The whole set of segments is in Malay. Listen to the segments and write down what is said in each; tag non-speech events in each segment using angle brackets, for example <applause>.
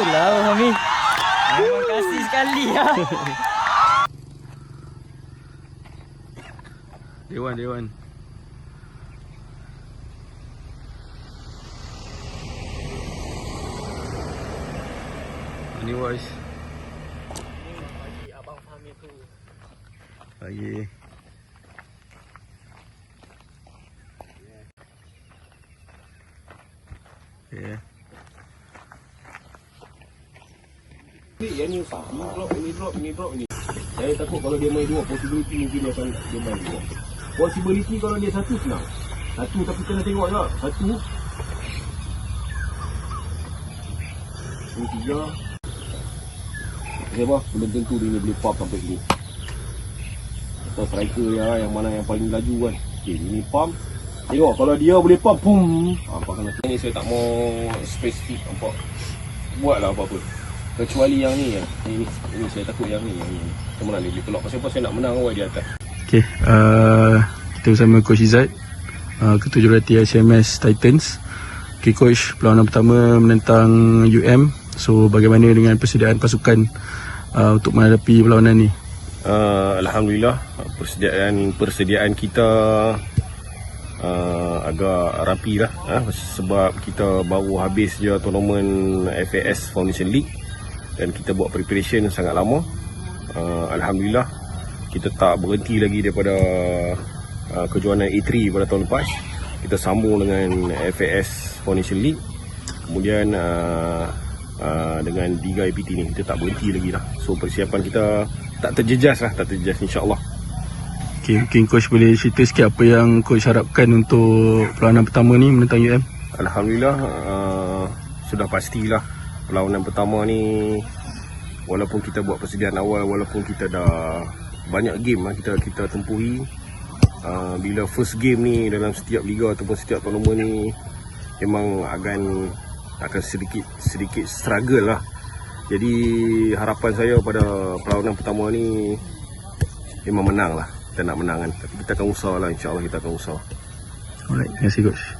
Itulah Fahmi. Terima kasih sekali ya. Dewan, Dewan. Ini tu. lagi. Yeah. Ni ini drop, ini drop, ini drop, ini. Saya takut kalau dia main dua, possibility mungkin dia akan dia main dua. Possibility kalau dia satu senang. Satu tapi kena tengok juga. Satu. Ini tiga. Saya bah, belum tentu dia ni boleh pump sampai sini. Atau striker ya, yang mana yang paling laju kan. Okay, ini pump. Tengok kalau dia boleh pump, pum. Apa kena. Ini saya tak mau spesifik nampak. Buatlah apa-apa. Kecuali yang ni ya. Ini, ini saya takut yang ni. Yang ni. Macam mana dia boleh keluar. Pasal apa saya nak menang awal di atas. Okay, uh, kita bersama Coach Izzat uh, Ketua Jurati SMS Titans Okay Coach, perlawanan pertama menentang UM So bagaimana dengan persediaan pasukan uh, untuk menghadapi perlawanan ni? Uh, Alhamdulillah persediaan persediaan kita uh, agak rapi lah uh, sebab kita baru habis je tournament FAS Foundation League dan kita buat preparation sangat lama. Uh, Alhamdulillah kita tak berhenti lagi daripada uh, kejuaraan A3 pada tahun lepas. Kita sambung dengan FAS Foundation League. Kemudian uh, uh, dengan Liga APT ni kita tak berhenti lagi lah. So persiapan kita tak terjejas lah, tak terjejas insyaAllah. Okay, mungkin Coach boleh cerita sikit apa yang Coach harapkan untuk perlawanan pertama ni menentang UM? Alhamdulillah uh, sudah pastilah perlawanan pertama ni walaupun kita buat persediaan awal walaupun kita dah banyak game lah kita kita tempuhi uh, bila first game ni dalam setiap liga ataupun setiap tournament ni memang akan akan sedikit sedikit struggle lah. Jadi harapan saya pada perlawanan pertama ni memang menang lah. Kita nak menang kan. Tapi kita akan usaha lah insyaAllah kita akan usaha Alright, terima kasih Coach.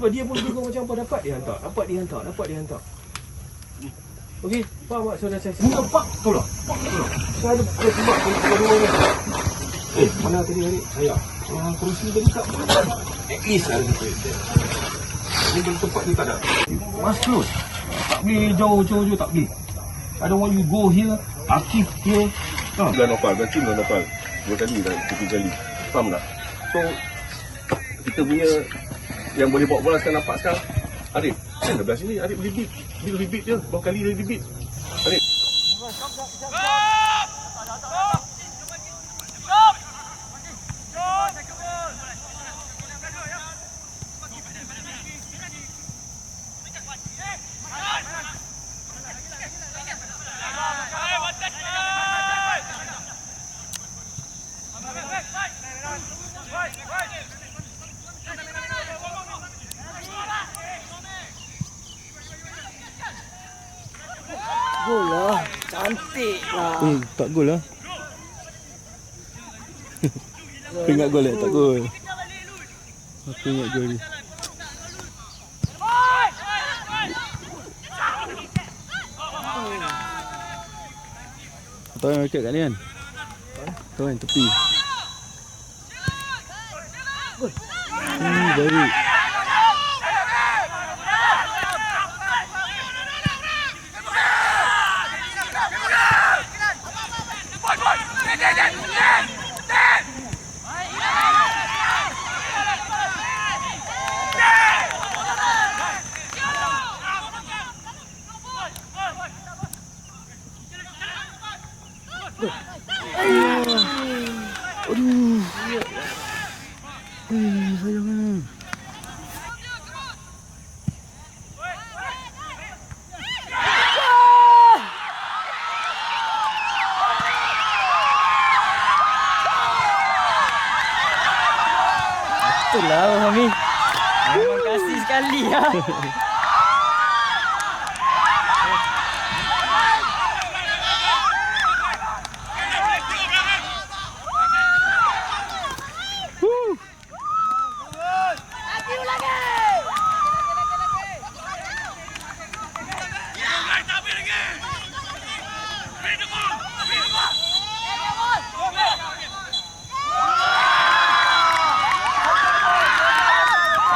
Sebab dia pun juga macam apa dapat dia hantar, dapat dia hantar, dapat dia hantar. Okey, faham tak saudara saya? Muka pak tu lah. Pak tu lah. Saya ada ada sebab kedua dua ni. Eh, mana tadi hari? Saya. Ah, kerusi tadi tak. At least ada kita. Ini belum tempat dia tak ada. Must close. Tak boleh jauh-jauh tak boleh. I don't want you go here, Akif here. Ha. Dah nopal, dah tim dah nopal. Dua kali dah, tiga kali. Faham tak? So, kita punya yang boleh bawa bola sekarang nampak sekarang. Arif, kan dah belah sini. Arif boleh beat. Dia boleh beat je. Berapa kali dia boleh beat. Arif. Gol lah. Cantik lah. Hmm, tak gol lah. <laughs> Aku ingat gol tak gol. Aku ingat gol ni. Tahu yang kat ni kan? Tahu kan tepi. Hmm, baik. Aduh. Eh, sayang kan. Betul lah Mami. Memang kasih sekali ya. <laughs>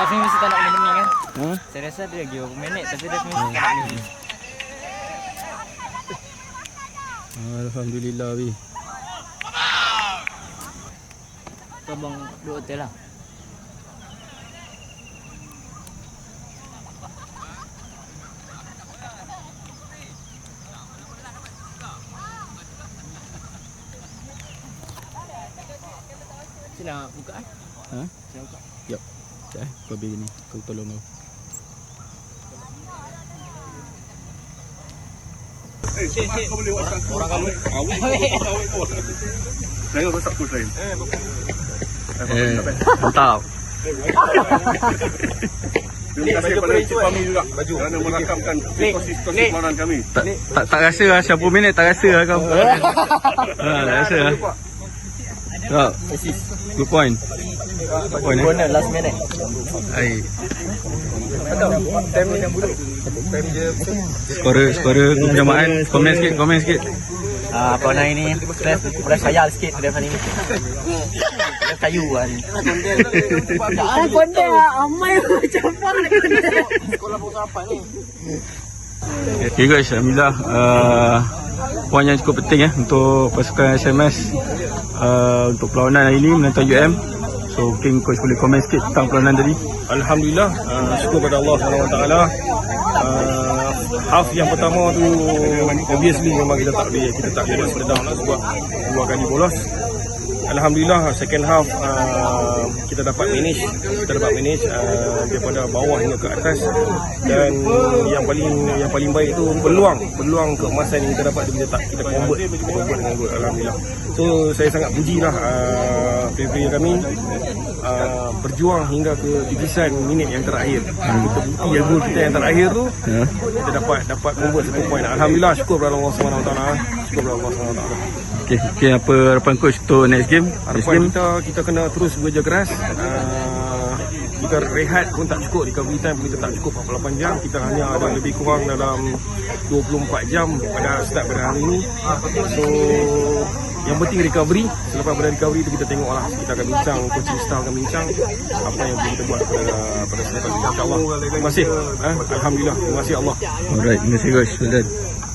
Rafi mesti tak nak benih kan? Ha? Saya rasa dia lagi berapa minit tapi dia. Alhamdulillah Bi. Tu abang duduk hotel lah. Sila buka eh. Ha? Sila buka. Yap. Sekejap eh. Kau ambil ni. Kau tolong kau. Kau boleh buat satu. Orang kamu. Awik. Awik kau. Jangan rosak coach lain. Eh, mantap. Terima kasih kepada Encik Fahmi juga kerana merakamkan pelawanan kami. Tak, tak, tak rasa lah siapa minit tak rasa lah kau. ha, tak rasa lah. Tak. Good point. Good point eh. Last minute. Hai. Skorer, skorer kebersamaan. Komen sikit, komen sikit. Ah, apa nak ini? Stress, stress khayal sikit dia ni. Stress kayu kan. Ah, konde ah, amai <laughs> macam mana konde. Okay guys, Alhamdulillah uh, Poin yang cukup penting eh Untuk pasukan SMS uh, Untuk perlawanan hari ini Menentang UM So mungkin coach boleh komen sikit Tentang perlawanan tadi Alhamdulillah, uh, syukur pada Allah SWT. Uh, half yang pertama tu obviously memang kita tak boleh kita tak boleh down lah sebab dua kali bolos. Alhamdulillah second half uh, kita dapat manage kita dapat manage uh, daripada bawah hingga ke atas dan yang paling yang paling baik tu peluang peluang keemasan yang kita dapat kita tak kita convert kita convert dengan gol alhamdulillah so saya sangat pujilah uh, player kami uh, berjuang hingga ke bikisan minit yang terakhir kita bukti yang gol kita yang terakhir tu ya. kita dapat dapat convert satu point alhamdulillah syukur kepada Allah Subhanahu Taala syukur kepada Allah Subhanahu Taala Okay, okay apa harapan coach untuk next game? Next Harapan game? kita kita kena terus bekerja keras. Uh, kita rehat pun tak cukup recovery time kita tak cukup 48 jam kita hanya ada lebih kurang dalam 24 jam pada start pada hari ini so yang penting recovery selepas pada recovery tu kita tengok lah kita akan bincang coaching staff akan bincang apa yang kita buat pada pada selepas ini insyaAllah terima kasih eh? Alhamdulillah terima kasih Allah Alright, terima kasih coach. Well done.